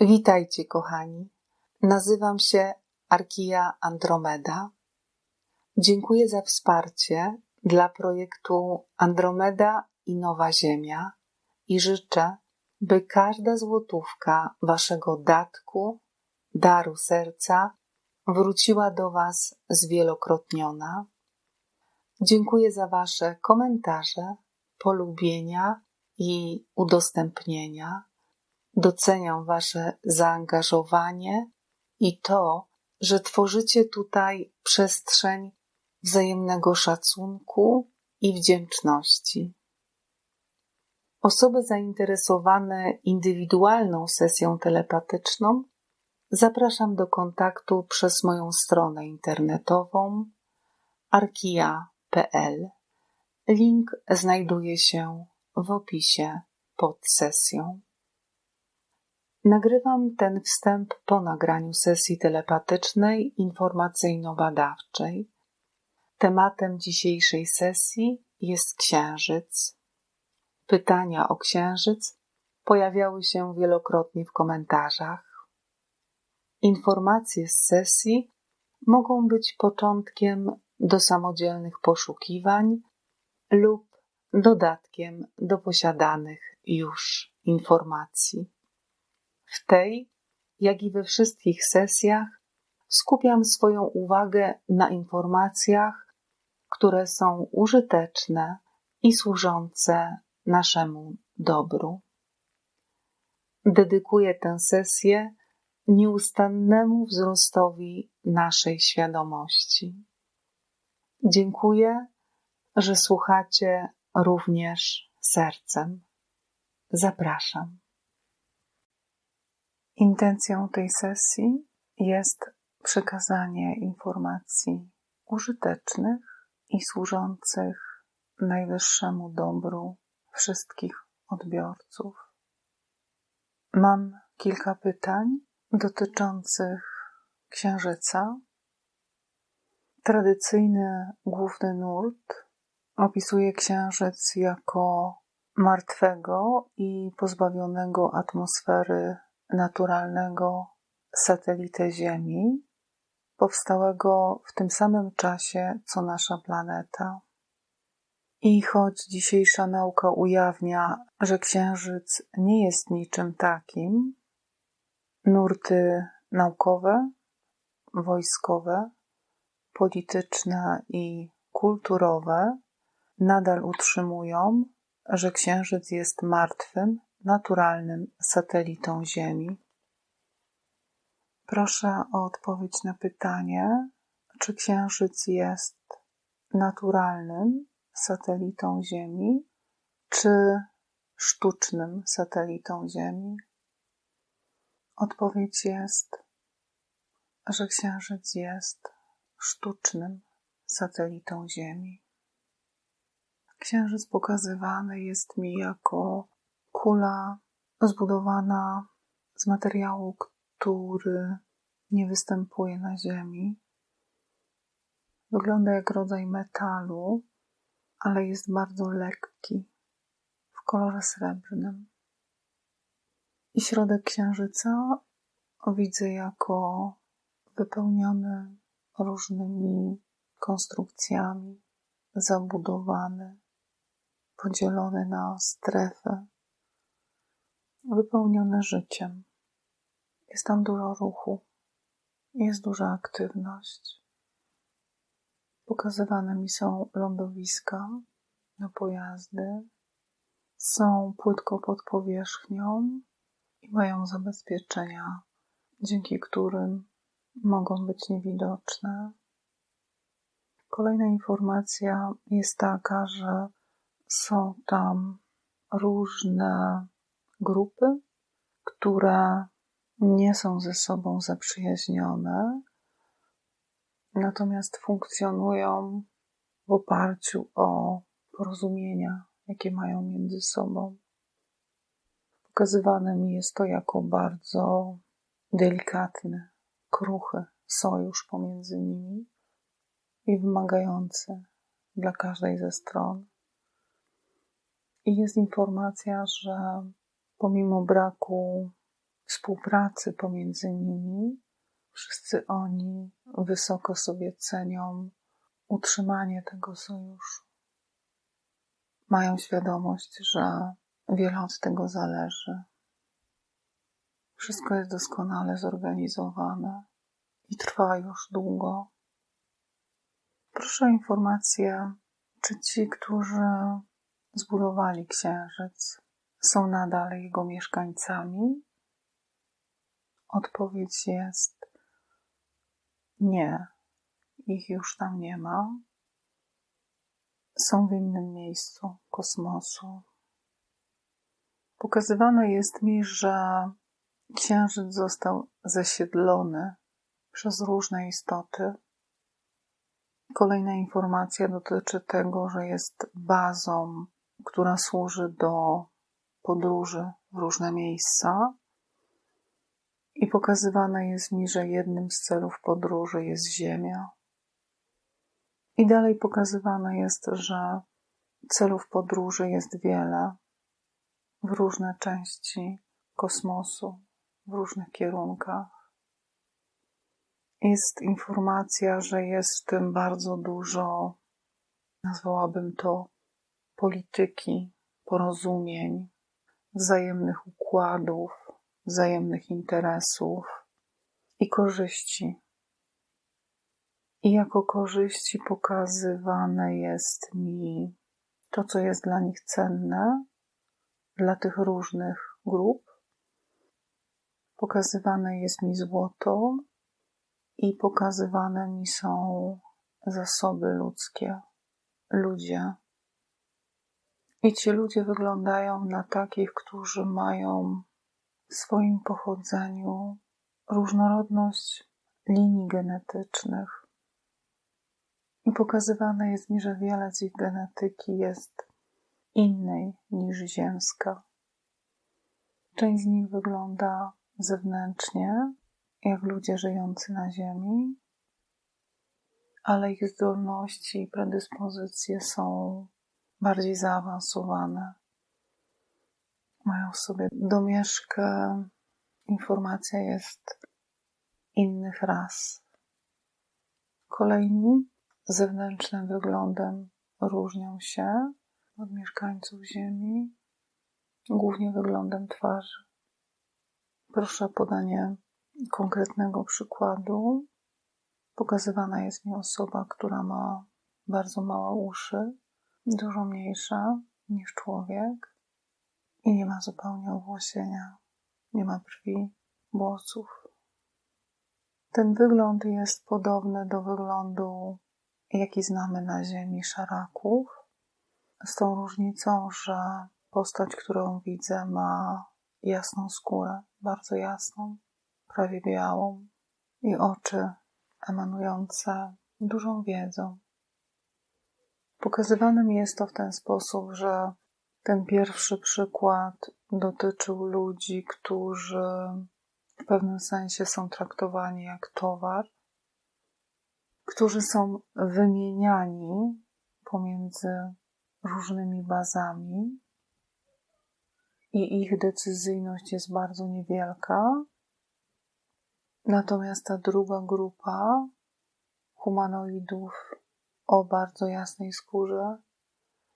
Witajcie, kochani. Nazywam się Arkija Andromeda. Dziękuję za wsparcie dla projektu Andromeda i Nowa Ziemia i życzę, by każda złotówka waszego datku, daru serca wróciła do Was zwielokrotniona. Dziękuję za Wasze komentarze, polubienia i udostępnienia. Doceniam Wasze zaangażowanie i to, że tworzycie tutaj przestrzeń wzajemnego szacunku i wdzięczności. Osoby zainteresowane indywidualną sesją telepatyczną zapraszam do kontaktu przez moją stronę internetową arkia.pl. Link znajduje się w opisie pod sesją. Nagrywam ten wstęp po nagraniu sesji telepatycznej informacyjno-badawczej. Tematem dzisiejszej sesji jest księżyc. Pytania o księżyc pojawiały się wielokrotnie w komentarzach. Informacje z sesji mogą być początkiem do samodzielnych poszukiwań lub dodatkiem do posiadanych już informacji. W tej, jak i we wszystkich sesjach, skupiam swoją uwagę na informacjach, które są użyteczne i służące naszemu dobru. Dedykuję tę sesję nieustannemu wzrostowi naszej świadomości. Dziękuję, że słuchacie również sercem. Zapraszam. Intencją tej sesji jest przekazanie informacji użytecznych i służących najwyższemu dobru wszystkich odbiorców. Mam kilka pytań dotyczących księżyca. Tradycyjny główny nurt opisuje księżyc jako martwego i pozbawionego atmosfery naturalnego satelitę Ziemi, powstałego w tym samym czasie co nasza planeta. I choć dzisiejsza nauka ujawnia, że Księżyc nie jest niczym takim, nurty naukowe, wojskowe, polityczne i kulturowe nadal utrzymują, że Księżyc jest martwym, naturalnym satelitą Ziemi. Proszę o odpowiedź na pytanie, czy Księżyc jest naturalnym satelitą Ziemi, czy sztucznym satelitą Ziemi? Odpowiedź jest, że Księżyc jest sztucznym satelitą Ziemi. Księżyc pokazywany jest mi jako kula zbudowana z materiału, który nie występuje na Ziemi. Wygląda jak rodzaj metalu, ale jest bardzo lekki, w kolorze srebrnym. I środek księżyca widzę jako wypełniony różnymi konstrukcjami, zabudowany, podzielony na strefy, wypełniony życiem. Jest tam dużo ruchu, jest duża aktywność. Pokazywane mi są lądowiska na pojazdy, są płytko pod powierzchnią i mają zabezpieczenia, dzięki którym mogą być niewidoczne. Kolejna informacja jest taka, że są tam różne grupy, które nie są ze sobą zaprzyjaźnione, natomiast funkcjonują w oparciu o porozumienia, jakie mają między sobą. Pokazywane mi jest to jako bardzo delikatny, kruchy sojusz pomiędzy nimi i wymagający dla każdej ze stron. I jest informacja, że pomimo braku współpracy pomiędzy nimi. Wszyscy oni wysoko sobie cenią utrzymanie tego sojuszu. Mają świadomość, że wiele od tego zależy. Wszystko jest doskonale zorganizowane i trwa już długo. Proszę o informację, czy ci, którzy zbudowali księżyc, są nadal jego mieszkańcami? Odpowiedź jest nie, ich już tam nie ma. Są w innym miejscu kosmosu. Pokazywane jest mi, że księżyc został zasiedlony przez różne istoty. Kolejna informacja dotyczy tego, że jest bazą, która służy do podróży w różne miejsca. I pokazywane jest mi, że jednym z celów podróży jest Ziemia. I dalej pokazywane jest, że celów podróży jest wiele w różne części kosmosu, w różnych kierunkach. Jest informacja, że jest w tym bardzo dużo, nazwałabym to, polityki, porozumień, wzajemnych układów, wzajemnych interesów i korzyści. I jako korzyści pokazywane jest mi to, co jest dla nich cenne, dla tych różnych grup. Pokazywane jest mi złoto i pokazywane mi są zasoby ludzkie, ludzie. I ci ludzie wyglądają na takich, którzy mają w swoim pochodzeniu różnorodność linii genetycznych. I pokazywane jest mi, że wiele z ich genetyki jest innej niż ziemska. Część z nich wygląda zewnętrznie jak ludzie żyjący na Ziemi, ale ich zdolności i predyspozycje są bardziej zaawansowane. Mają w sobie domieszkę, informacja jest innych ras. Kolejni zewnętrznym wyglądem różnią się od mieszkańców Ziemi, głównie wyglądem twarzy. Proszę o podanie konkretnego przykładu. Pokazywana jest mi osoba, która ma bardzo małe uszy, dużo mniejsza niż człowiek i nie ma zupełnie owłosienia, nie ma brwi, włosów. Ten wygląd jest podobny do wyglądu, jaki znamy na Ziemi szaraków, z tą różnicą, że postać, którą widzę, ma jasną skórę, bardzo jasną, prawie białą i oczy emanujące dużą wiedzą. Pokazywane mi jest to w ten sposób, że ten pierwszy przykład dotyczył ludzi, którzy w pewnym sensie są traktowani jak towar, którzy są wymieniani pomiędzy różnymi bazami i ich decyzyjność jest bardzo niewielka. Natomiast ta druga grupa humanoidów o bardzo jasnej skórze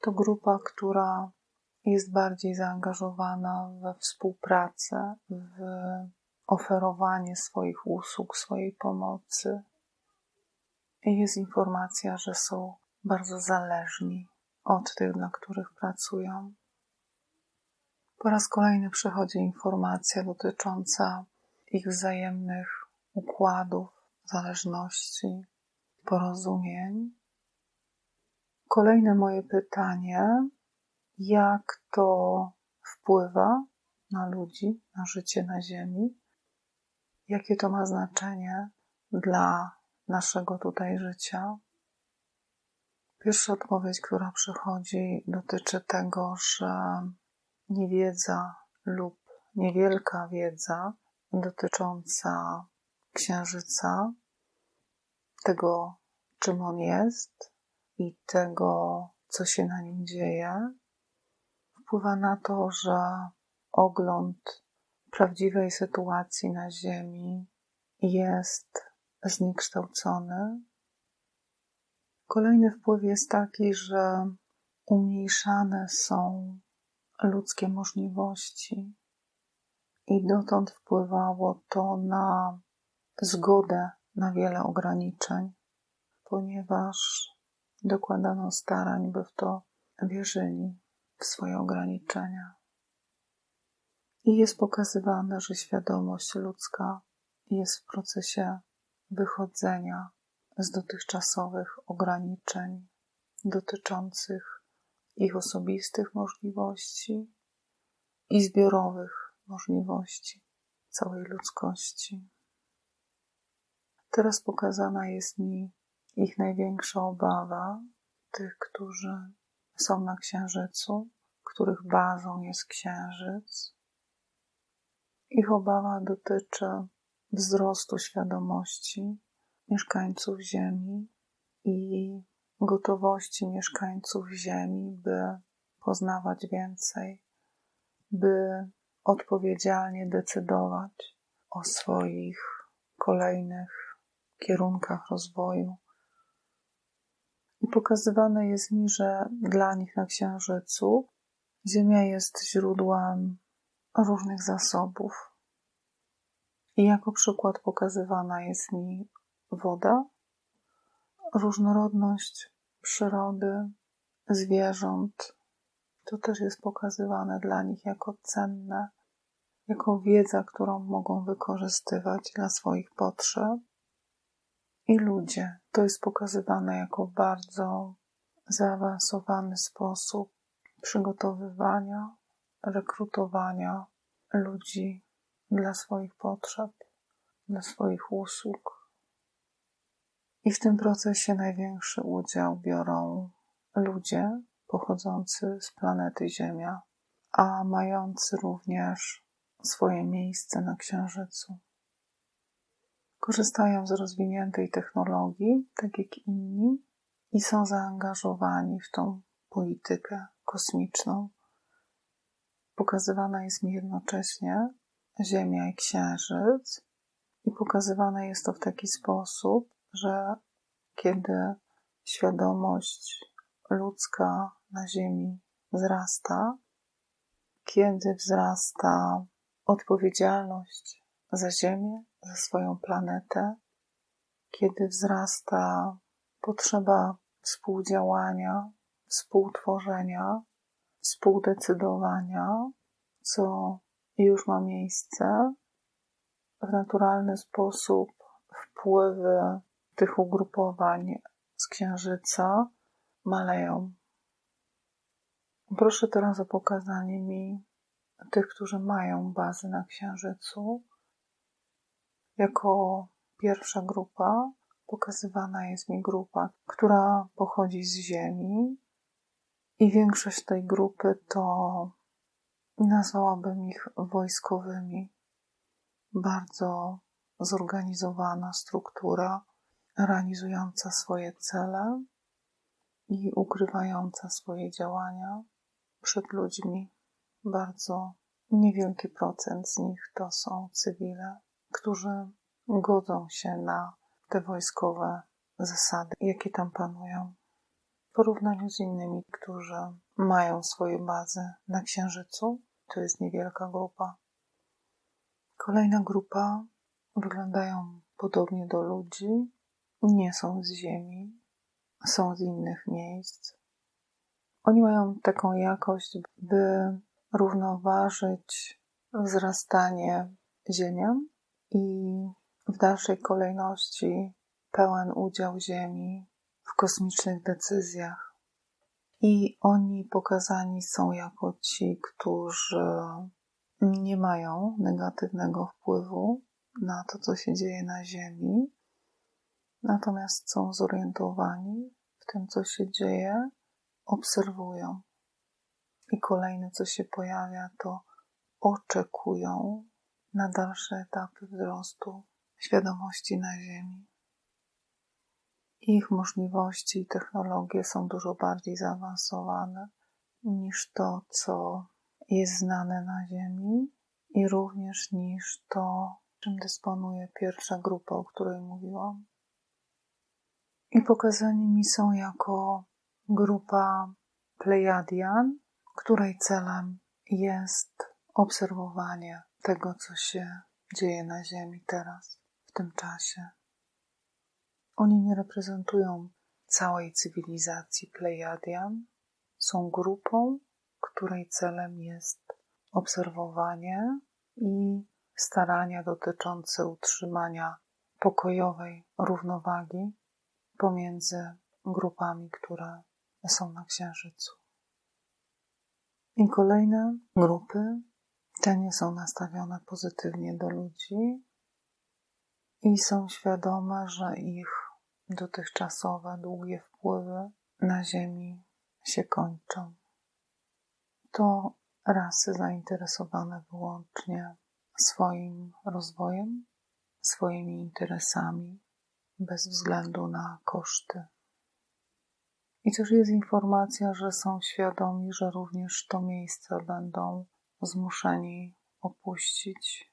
to grupa, która jest bardziej zaangażowana we współpracę, w oferowanie swoich usług, swojej pomocy. I jest informacja, że są bardzo zależni od tych, dla których pracują. Po raz kolejny przychodzi informacja dotycząca ich wzajemnych układów, zależności, porozumień. Kolejne moje pytanie: jak to wpływa na ludzi, na życie na Ziemi? Jakie to ma znaczenie dla naszego tutaj życia? Pierwsza odpowiedź, która przychodzi, dotyczy tego, że niewiedza lub niewielka wiedza dotycząca księżyca, tego, czym on jest i tego, co się na nim dzieje, wpływa na to, że ogląd prawdziwej sytuacji na Ziemi jest zniekształcony. Kolejny wpływ jest taki, że umniejszane są ludzkie możliwości, i dotąd wpływało to na zgodę na wiele ograniczeń, ponieważ dokładano starań, by w to wierzyli, w swoje ograniczenia. I jest pokazywane, że świadomość ludzka jest w procesie wychodzenia z dotychczasowych ograniczeń dotyczących ich osobistych możliwości i zbiorowych możliwości całej ludzkości. Teraz pokazana jest mi ich największa obawa, tych, którzy są na Księżycu, których bazą jest Księżyc. Ich obawa dotyczy wzrostu świadomości mieszkańców Ziemi i gotowości mieszkańców Ziemi, by poznawać więcej, by odpowiedzialnie decydować o swoich kolejnych kierunkach rozwoju. I pokazywane jest mi, że dla nich na Księżycu Ziemia jest źródłem różnych zasobów. I jako przykład pokazywana jest mi woda, różnorodność przyrody, zwierząt. To też jest pokazywane dla nich jako cenne, jako wiedza, którą mogą wykorzystywać dla swoich potrzeb. I ludzie. To jest pokazywane jako bardzo zaawansowany sposób przygotowywania, rekrutowania ludzi dla swoich potrzeb, dla swoich usług. I w tym procesie największy udział biorą ludzie pochodzący z planety Ziemia, a mający również swoje miejsce na Księżycu. Korzystają z rozwiniętej technologii, tak jak inni, i są zaangażowani w tą politykę kosmiczną. Pokazywana jest mi jednocześnie Ziemia i Księżyc, i pokazywane jest to w taki sposób, że kiedy świadomość ludzka na Ziemi wzrasta, kiedy wzrasta odpowiedzialność za Ziemię, za swoją planetę, kiedy wzrasta potrzeba współdziałania, współtworzenia, współdecydowania, co już ma miejsce, w naturalny sposób wpływy tych ugrupowań z Księżyca maleją. Proszę teraz o pokazanie mi tych, którzy mają bazy na Księżycu. Jako pierwsza grupa pokazywana jest mi grupa, która pochodzi z Ziemi, i większość tej grupy to nazwałabym ich wojskowymi. Bardzo zorganizowana struktura, realizująca swoje cele i ukrywająca swoje działania przed ludźmi. Bardzo niewielki procent z nich to są cywile, którzy godzą się na te wojskowe zasady, jakie tam panują, w porównaniu z innymi, którzy mają swoje bazy na Księżycu. To jest niewielka grupa. Kolejna grupa wyglądają podobnie do ludzi, nie są z Ziemi, są z innych miejsc. Oni mają taką jakość, by równoważyć wzrastanie Ziemią i w dalszej kolejności pełen udział Ziemi w kosmicznych decyzjach. I oni pokazani są jako ci, którzy nie mają negatywnego wpływu na to, co się dzieje na Ziemi, natomiast są zorientowani w tym, co się dzieje, obserwują. I kolejne, co się pojawia, to oczekują na dalsze etapy wzrostu świadomości na Ziemi. Ich możliwości i technologie są dużo bardziej zaawansowane niż to, co jest znane na Ziemi, i również niż to, czym dysponuje pierwsza grupa, o której mówiłam. I pokazani mi są jako grupa Plejadian, której celem jest obserwowanie tego, co się dzieje na Ziemi teraz, w tym czasie. Oni nie reprezentują całej cywilizacji Plejadian, są grupą, której celem jest obserwowanie i starania dotyczące utrzymania pokojowej równowagi pomiędzy grupami, które są na Księżycu. I kolejne grupy, te nie są nastawione pozytywnie do ludzi i są świadome, że ich dotychczasowe, długie wpływy na Ziemi się kończą. To rasy zainteresowane wyłącznie swoim rozwojem, swoimi interesami, bez względu na koszty. I też jest informacja, że są świadomi, że również to miejsce będą zmuszeni opuścić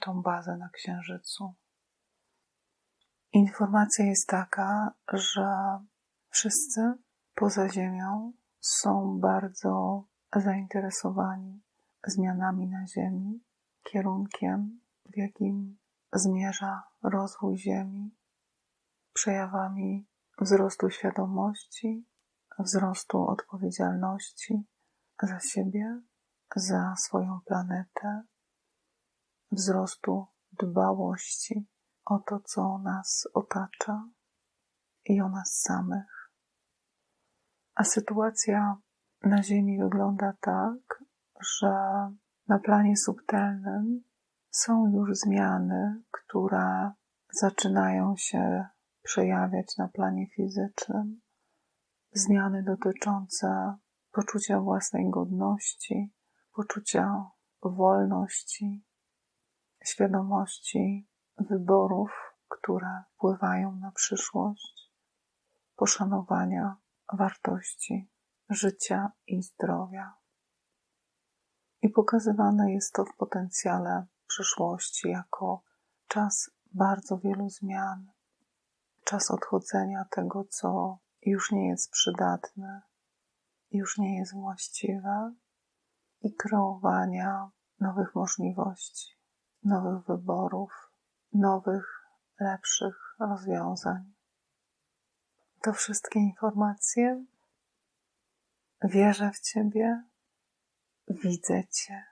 tą bazę na Księżycu. Informacja jest taka, że wszyscy poza Ziemią są bardzo zainteresowani zmianami na Ziemi, kierunkiem, w jakim zmierza rozwój Ziemi, przejawami wzrostu świadomości, wzrostu odpowiedzialności za siebie, za swoją planetę, wzrostu dbałości o to, co nas otacza i o nas samych. A sytuacja na Ziemi wygląda tak, że na planie subtelnym są już zmiany, które zaczynają się przejawiać na planie fizycznym. Zmiany dotyczące poczucia własnej godności, poczucia wolności, świadomości wyborów, które wpływają na przyszłość, poszanowania wartości życia i zdrowia. I pokazywane jest to w potencjale przyszłości jako czas bardzo wielu zmian, czas odchodzenia tego, co już nie jest przydatne, już nie jest właściwe i kreowania nowych możliwości, nowych wyborów, nowych, lepszych rozwiązań. To wszystkie informacje Wierzę w Ciebie, widzę Cię,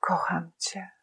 kocham Cię.